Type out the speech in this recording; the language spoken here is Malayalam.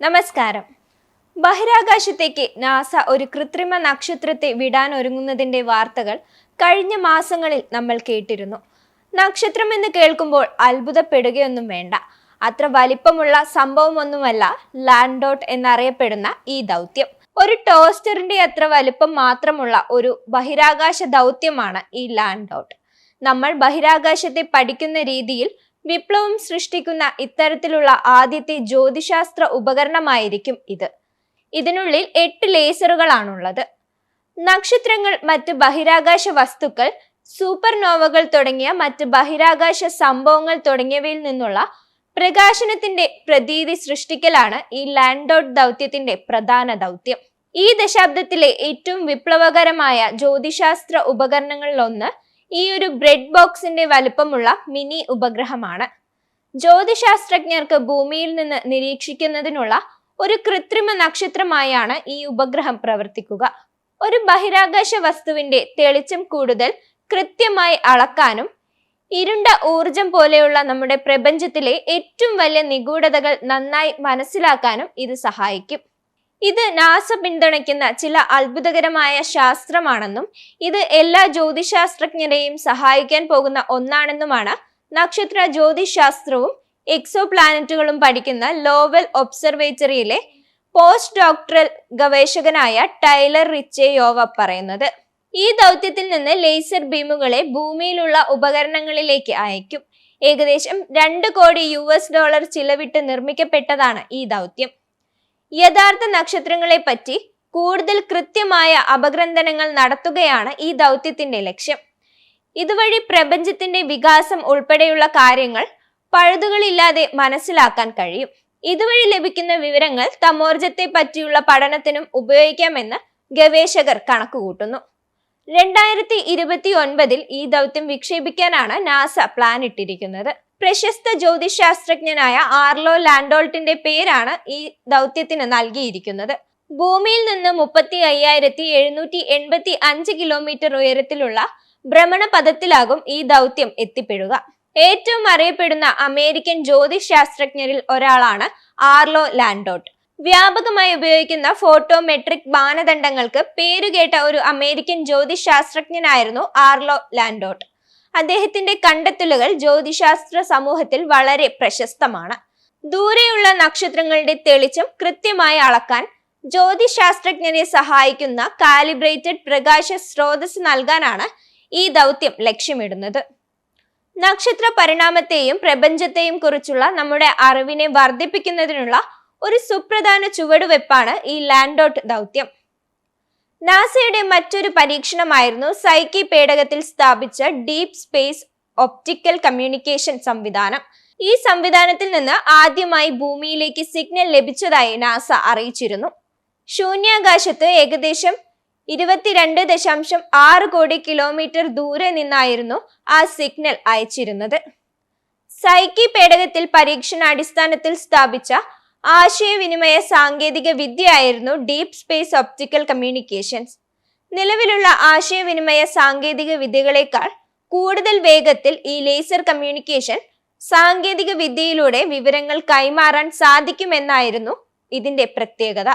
നമസ്കാരം. ബഹിരാകാശത്തേക്ക് നാസ ഒരു കൃത്രിമ നക്ഷത്രത്തെ വിടാൻ ഒരുങ്ങുന്നതിന്റെ വാർത്തകൾ കഴിഞ്ഞ മാസങ്ങളിൽ നമ്മൾ കേട്ടിരുന്നു. നക്ഷത്രം എന്ന് കേൾക്കുമ്പോൾ അത്ഭുതപ്പെടുകയൊന്നും വേണ്ട. അത്ര വലിപ്പമുള്ള സംഭവമൊന്നുമല്ല ലാൻഡോട്ട് എന്നറിയപ്പെടുന്ന ഈ ദൗത്യം. ഒരു ടോസ്റ്ററിന്റെ അത്ര വലിപ്പം മാത്രമുള്ള ഒരു ബഹിരാകാശ ദൗത്യമാണ് ഈ ലാൻഡോട്ട് നമ്മൾ ബഹിരാകാശത്തെ പഠിക്കുന്ന രീതിയിൽ വിപ്ലവം സൃഷ്ടിക്കുന്ന ഇത്തരത്തിലുള്ള ആദ്യത്തെ ജ്യോതിശാസ്ത്ര ഉപകരണമായിരിക്കും ഇത്. ഇതിനുള്ളിൽ എട്ട് ലേസറുകളാണുള്ളത്. നക്ഷത്രങ്ങൾ മറ്റ് ബഹിരാകാശ വസ്തുക്കൾ സൂപ്പർനോവകൾ തുടങ്ങിയ മറ്റ് ബഹിരാകാശ സംഭവങ്ങൾ തുടങ്ങിയവയിൽ നിന്നുള്ള പ്രകാശനത്തിന്റെ പ്രതീതി സൃഷ്ടിക്കലാണ് ഈ ലാൻഡോട്ട് ദൗത്യത്തിന്റെ പ്രധാന ദൗത്യം. ഈ ദശാബ്ദത്തിലെ ഏറ്റവും വിപ്ലവകരമായ ജ്യോതിശാസ്ത്ര ഉപകരണങ്ങളിലൊന്ന് ഈ ഒരു ബ്രെഡ് ബോക്സിന്റെ വലുപ്പമുള്ള മിനി ഉപഗ്രഹമാണ്. ജ്യോതിശാസ്ത്രജ്ഞർക്ക് ഭൂമിയിൽ നിന്ന് നിരീക്ഷിക്കുന്നതിനുള്ള ഒരു കൃത്രിമ നക്ഷത്രമായാണ് ഈ ഉപഗ്രഹം പ്രവർത്തിക്കുക. ഒരു ബഹിരാകാശ വസ്തുവിന്റെ തെളിച്ചം കൂടുതൽ കൃത്യമായി അളക്കാനും ഇരുണ്ട ഊർജം പോലെയുള്ള നമ്മുടെ പ്രപഞ്ചത്തിലെ ഏറ്റവും വലിയ നിഗൂഢതകൾ നന്നായി മനസ്സിലാക്കാനും ഇത് സഹായിക്കും. ഇത് നാസ പിന്തുണയ്ക്കുന്ന ചില അത്ഭുതകരമായ ശാസ്ത്രമാണെന്നും ഇത് എല്ലാ ജ്യോതിശാസ്ത്രജ്ഞരെയും സഹായിക്കാൻ പോകുന്ന ഒന്നാണെന്നുമാണ് നക്ഷത്ര ജ്യോതിശാസ്ത്രവും എക്സോ പ്ലാനറ്റുകളും പഠിക്കുന്ന ലോവൽ ഒബ്സർവേറ്ററിയിലെ പോസ്റ്റ് ഡോക്ടറൽ ഗവേഷകനായ ടൈലർ റിച്ചേയോവ പറയുന്നത്. ഈ ദൗത്യത്തിൽ നിന്ന് ലേസർ ബീമുകളെ ഭൂമിയിലുള്ള ഉപകരണങ്ങളിലേക്ക് അയക്കും. ഏകദേശം രണ്ട് കോടി യു ഡോളർ ചിലവിട്ട് നിർമ്മിക്കപ്പെട്ടതാണ് ഈ ദൗത്യം. യഥാർത്ഥ നക്ഷത്രങ്ങളെ പറ്റി കൂടുതൽ കൃത്യമായ അപഗ്രന്ഥനങ്ങൾ നടത്തുകയാണ് ഈ ദൗത്യത്തിന്റെ ലക്ഷ്യം. ഇതുവഴി പ്രപഞ്ചത്തിന്റെ വികാസം ഉൾപ്പെടെയുള്ള കാര്യങ്ങൾ പഴുതുകളില്ലാതെ മനസ്സിലാക്കാൻ കഴിയും. ഇതുവഴി ലഭിക്കുന്ന വിവരങ്ങൾ തമോർജത്തെ പറ്റിയുള്ള പഠനത്തിനും ഉപയോഗിക്കാമെന്ന് ഗവേഷകർ കണക്കുകൂട്ടുന്നു. രണ്ടായിരത്തി ഇരുപത്തി ഒൻപതിൽ ഈ ദൗത്യം വിക്ഷേപിക്കാനാണ് നാസ പ്ലാൻ ഇട്ടിരിക്കുന്നത് പ്രശസ്ത ജ്യോതിശാസ്ത്രജ്ഞനായ ആർലോ ലാൻഡോൾട്ടിന്റെ പേരാണ് ഈ ദൗത്യത്തിന് നൽകിയിരിക്കുന്നത്. ഭൂമിയിൽ നിന്ന് മുപ്പത്തി അയ്യായിരത്തി എഴുന്നൂറ്റി എൺപത്തി അഞ്ച് കിലോമീറ്റർ ഉയരത്തിലുള്ള ഭ്രമണപഥത്തിലാകും ഈ ദൗത്യം എത്തിപ്പെടുക. ഏറ്റവും അറിയപ്പെടുന്ന അമേരിക്കൻ ജ്യോതിശാസ്ത്രജ്ഞരിൽ ഒരാളാണ് ആർലോ ലാൻഡോട്ട് വ്യാപകമായി ഉപയോഗിക്കുന്ന ഫോട്ടോമെട്രിക് മാനദണ്ഡങ്ങൾക്ക് പേരുകേട്ട ഒരു അമേരിക്കൻ ജ്യോതിശാസ്ത്രജ്ഞനായിരുന്നു ആർലോ ലാൻഡോട്ട് അദ്ദേഹത്തിന്റെ കണ്ടെത്തലുകൾ ജ്യോതിശാസ്ത്ര സമൂഹത്തിൽ വളരെ പ്രശസ്തമാണ്. ദൂരെയുള്ള നക്ഷത്രങ്ങളുടെ തെളിച്ചം കൃത്യമായി അളക്കാൻ ജ്യോതിശാസ്ത്രജ്ഞരെ സഹായിക്കുന്ന കാലിബ്രേറ്റഡ് പ്രകാശ സ്രോതസ് നൽകാനാണ് ഈ ദൗത്യം ലക്ഷ്യമിടുന്നത്. നക്ഷത്ര പരിണാമത്തെയും പ്രപഞ്ചത്തെയും കുറിച്ചുള്ള നമ്മുടെ അറിവിനെ വർദ്ധിപ്പിക്കുന്നതിനുള്ള ഒരു സുപ്രധാന ചുവടുവെപ്പാണ് ഈ ലാൻഡോട്ട് ദൗത്യം. നാസയുടെ മറ്റൊരു പരീക്ഷണമായിരുന്നു സൈക്കി പേടകത്തിൽ സ്ഥാപിച്ച ഡീപ് സ്പേസ് ഒപ്റ്റിക്കൽ കമ്മ്യൂണിക്കേഷൻ സംവിധാനം. ഈ സംവിധാനത്തിൽ നിന്ന് ആദ്യമായി ഭൂമിയിലേക്ക് സിഗ്നൽ ലഭിച്ചതായി നാസ അറിയിച്ചിരുന്നു. ശൂന്യാകാശത്ത് ഏകദേശം ഇരുപത്തിരണ്ട് ദശാംശം ആറ് കോടി കിലോമീറ്റർ ദൂരെ നിന്നായിരുന്നു ആ സിഗ്നൽ അയച്ചിരുന്നത്. സൈക്കി പേടകത്തിൽ പരീക്ഷണാടിസ്ഥാനത്തിൽ സ്ഥാപിച്ച ആശയവിനിമയ സാങ്കേതിക വിദ്യയായിരുന്നു ഡീപ് സ്പേസ് ഒപ്റ്റിക്കൽ കമ്മ്യൂണിക്കേഷൻസ് നിലവിലുള്ള ആശയവിനിമയ സാങ്കേതിക വിദ്യകളെക്കാൾ കൂടുതൽ വേഗത്തിൽ ഈ ലേസർ കമ്മ്യൂണിക്കേഷൻ സാങ്കേതിക വിദ്യയിലൂടെ വിവരങ്ങൾ കൈമാറാൻ സാധിക്കുമെന്നായിരുന്നു ഇതിന്റെ പ്രത്യേകത.